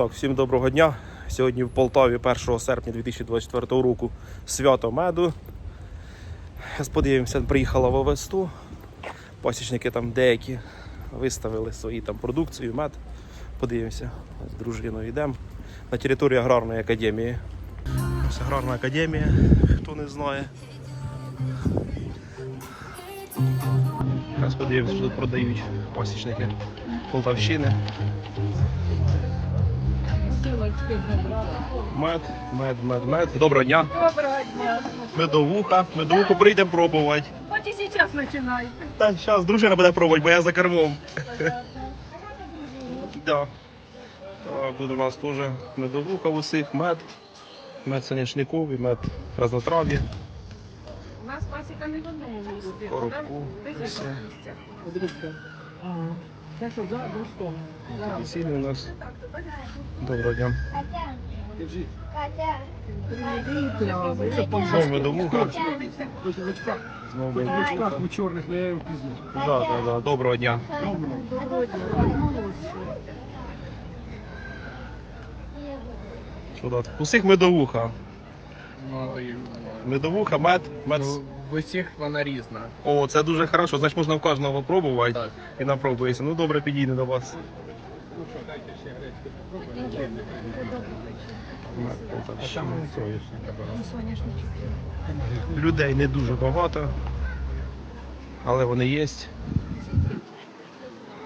Так, всім доброго дня. Сьогодні в Полтаві 1 серпня 2024 року свято меду. Подивимося, приїхала в Овесту. Пасічники там деякі виставили свої там продукцію, мед. Подивимося. З дружиною йдемо на територію аграрної академії. Ось аграрна академія, хто не знає. Зараз подивимося, що тут продають пасічники Полтавщини. Мед, мед, мед, мед. Доброго дня. Доброго дня. Медовуха. Медовуху прийдемо пробувати. Вот и сейчас начинай. Та зараз дружина буде пробувати, бо я за кермом. Да. Так, тут у нас теж медовуха усіх, мед. Мед соняшниковий, мед разнотрав'я. У нас пасіка не в одному місці. Коробку, Там місцях. Весілля у нас. Доброго дня. Знову медовуха. Знову медовуха. у чорних, але я його пізно. Да, да, да. Доброго дня. Що тут? Усіх медовуха. Медовуха, мед, мед. Ну, в усіх вона різна. О, це дуже хорошо. Значить можна в кожного попробувати Так. і напробується. Ну добре, підійде до вас. Мед Полтавщини. Людей не дуже багато, але вони є.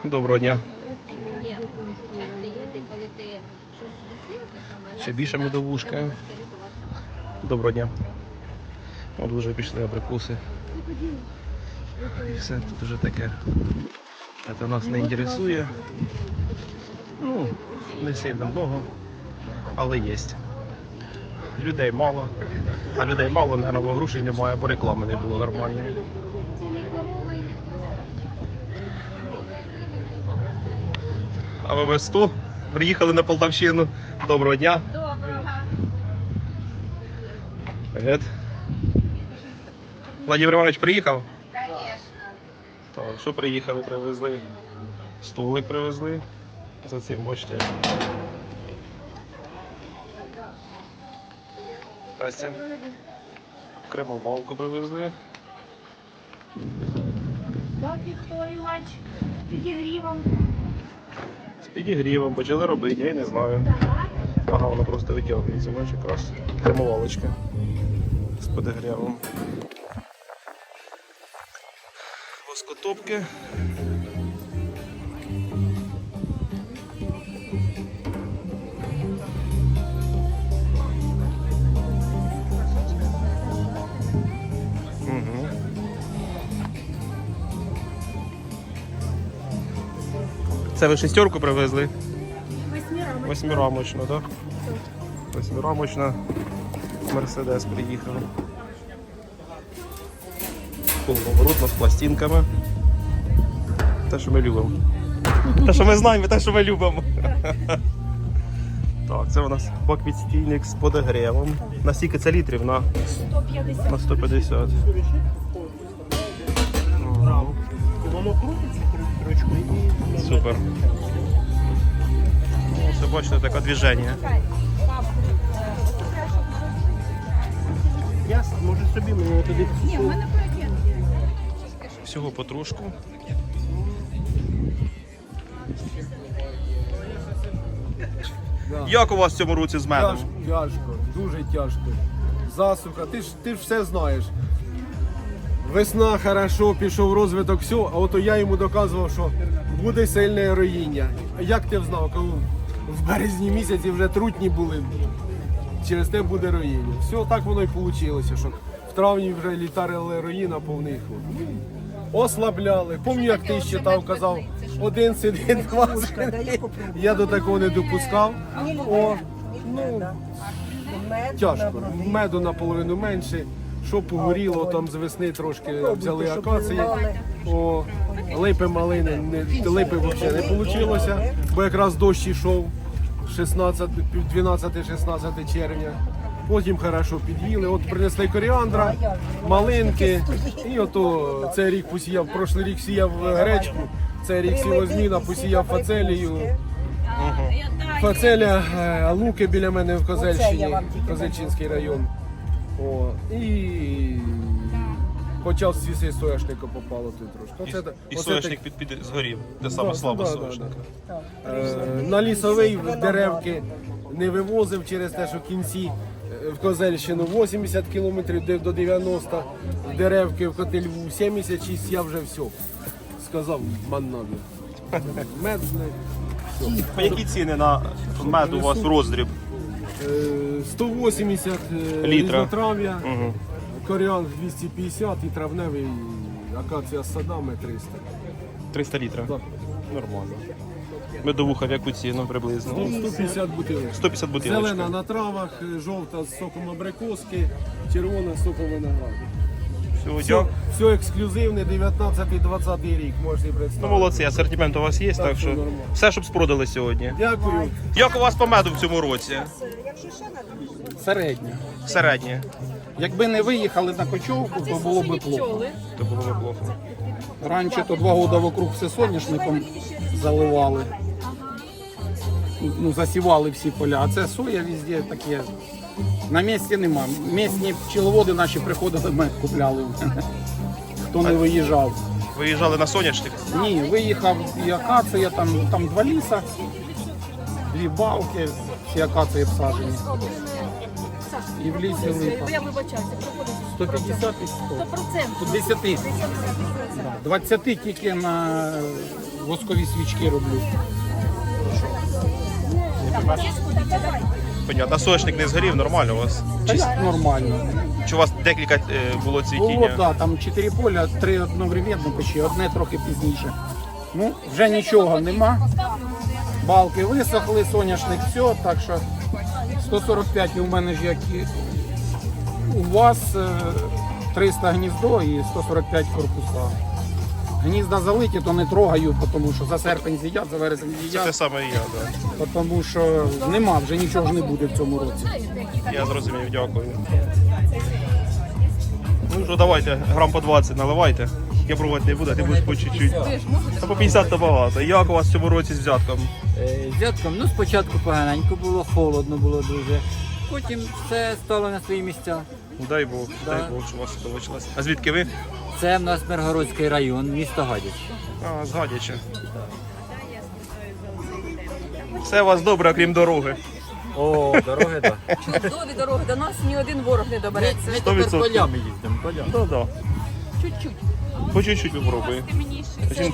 Доброго дня. Ще більше медовушка. Доброго дня. От вже пішли абрикоси. І все тут вже таке. Це нас не інтересує. Ну, не сильно много, але є. Людей мало. А людей мало, наверное, бо грошей немає, бо реклами не було нормальної. А ви без 100 приїхали на Полтавщину. Доброго дня. Доброго. Владимир Иванович приїхав? Конечно. Так, що приїхали, привезли? Столик привезли. За цим бачите. Здрасте. Кремовалку привезли. Так, Вікторівач. Підігрівом. З підігрівом почали робити, я й не знаю. Ага, воно просто витягується, бачиш, якраз кремовалочка. З подогрівом. Угу. Це ви шестерку привезли? Восьмирамочна, так? Восьмирамочна. Мерседес приїхав. Полуворотна з пластинками. Те, що ми любимо. Те, що ми знаємо, і те, що ми любимо. Так, це у нас бак-відстійник з подогрівом. На скільки це літрів? На, 150. на 150. Воно крутиться крючку і Супер. Ну, Це бачите, таке движення. я може собі мені туди. Ні, в мене пакет. Всього потрошку. Да. Як у вас в цьому році з медом? Тяжко, тяжко, дуже тяжко. Засуха, ти ж ти ж все знаєш. Весна хорошо, пішов розвиток, все, а ото я йому доказував, що буде сильне роїння. А як ти знав, коли в березні місяці вже трутні були, через те буде роїння. Все так воно і вийшло, що в травні вже літарили роїна повний ход. Ослабляли. Пам'ятаю, як ти читав, казав, один сидить, два сидить. Я до такого не допускав. О, ну, тяжко. Меду наполовину менше. Що погоріло, там з весни трошки взяли акації. О, липи малини, не, липи взагалі не вийшло, бо якраз дощ йшов 12-16 червня. Потім хорошо під'їли. От принесли коріандра, малинки. І ото цей рік посіяв, прошлий рік сіяв гречку, цей рік сілозміна, посіяв фацелію. Фацеля, е, луки біля мене в Козельщині, Козельчинський район. О, і почав з свіси соняшника попало тут трошки. Оце, І оце соняшник під, під згорів, де Да, саме слабо да, да, соняшник. да. Е, На лісовий в деревки не вивозив через те, що в кінці е, в Козельщину 80 кілометрів де- до 90, в деревки в Котельву 76, я вже все. Сказав. Мед знає. По які ціни на мед у вас роздріб? Е, 180 е, Літра. різнотрав'я, Угу. коріанг 250 і травневий акація з садами 300. 300 літрів. Так. Нормально. Медовуха в яку ціну приблизно? 150 бутилок. 150 бутилочка. Зелена на травах, е, жовта з соком абрикоски, червона з соком винограду. Всього Все, дякую. все ексклюзивне, 19-20 рік, можете Ну молодці, асортимент у вас є, так, Так, що нормально. все, щоб спродали сьогодні. Дякую. Як у вас по меду в цьому році? Середня. Середнє. Якби не виїхали на кочовку, то було б плохо. То було неплохо. Раніше то два роки вокруг все соняшником заливали. Ну, засівали всі поля, а це соя везде таке. На місці нема. Місні пчеловоди наші приходили, мед купляли. Хто не виїжджав. Виїжджали на соняшник. Ні, виїхав і акація, там, там два ліса, дві балки, всі акації всаджені. І в лісі липа. Я вибачаюся, проходить 150 і 100. 100%. 10. 20 тільки на воскові свічки роблю. Понятно. А соняшник не згорів, нормально у вас? Та нормально. Чи у вас декілька е, було Було, цвітіння? да, там 4 поля, 3 одновременно почти, одне трохи пізніше. Ну, вже нічого нема. Балки висохли, соняшник все, так що 145 і у мене ж як і у вас е, 300 гніздо і 145 корпуса. Гнізда залиті, то не трогаю, тому що за серпень з'їдять, за вересень Це те з'їдять, саме і я, да. тому що нема, вже нічого ж не буде в цьому році. Я зрозумів, дякую. Ну що, давайте, грам по 20 наливайте. Я пробувати не буду, ти будеш по чуть-чуть. Та по 50 то багато. Як у вас в цьому році з взятком? Е, Взятком, ну спочатку поганенько було, холодно було дуже. Потім все стало на свої місця. Дай Бог, Да. дай Бог, що у вас все вийшло. А звідки ви? Це в нас Миргородський район, місто Гадяч. А, з Гадяча. Все у вас добре, окрім дороги. О, дороги, так. Чудові дороги, до нас ні один ворог не добереться. Ми тепер відсотків. полями їздимо, полями. Да, да. Чуть-чуть. По чуть-чуть попробуй.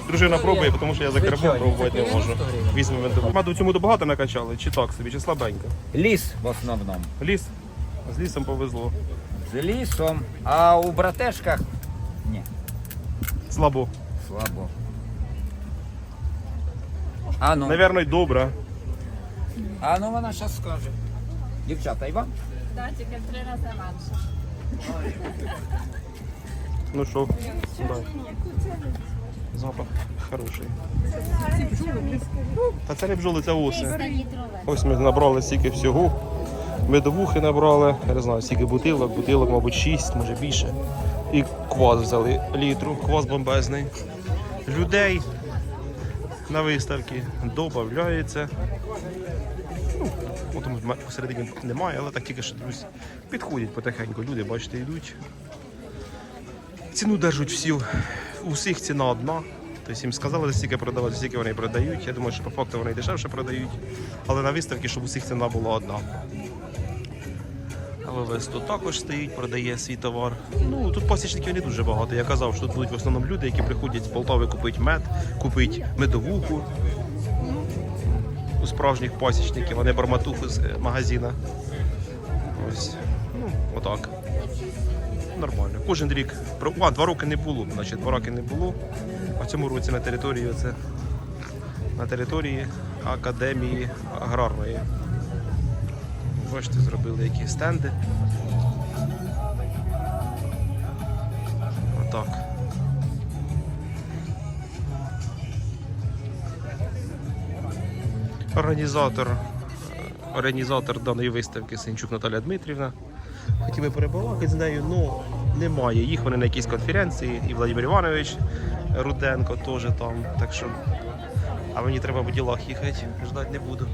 Дружина пробує, тому що я за кермом Звичайно, пробувати не це можу. 90 гривень. Візьмемо вентилятор. Маду цьому багато накачали, чи так собі, чи слабенько? Ліс в основному. Ліс. З лісом повезло. З лісом, а у братешках ні, Слабо. слабо. А ну, Навірно, й добре. а ну вона зараз скаже. Дівчата, і вам? Да, тільки три рази ранше. Ну що, да. Запах хороший. Та це не бджоли, це оси. Ось ми набрали стільки всього. Медовухи набрали, я не знаю, скільки бутилок, бутилок, мабуть, 6, може більше. І квас взяли літру, квас бомбезний. Людей на виставці додається. Ну, там посередині немає, але так тільки що друзі, підходять потихеньку. Люди, бачите, йдуть. Ціну держать всі, у всіх ціна одна. Тобто їм сказали, стільки продавати, стільки вони продають. Я думаю, що по факту вони дешевше продають. Але на виставці, щоб у всіх ціна була одна. ВВС тут також стоїть, продає свій товар. Ну тут пасічників не дуже багато. Я казав, що тут будуть в основному люди, які приходять з Полтави купити мед, купити медовуху. У справжніх пасічників, а не барматуху з е, магазина. Ось. Ну, отак. Нормально. Кожен рік. А, два роки не було, значить, два роки не було. А цьому році на території це на території академії аграрної. Бачите, зробили які стенди. Отак. Організатор, організатор даної виставки Синчук Наталя Дмитрівна. Хотів би перебалакати з нею, але немає. Їх вони на якійсь конференції, і Владимир Іванович Руденко теж там. Так що, а мені треба по ділах їхати, ждати не буду.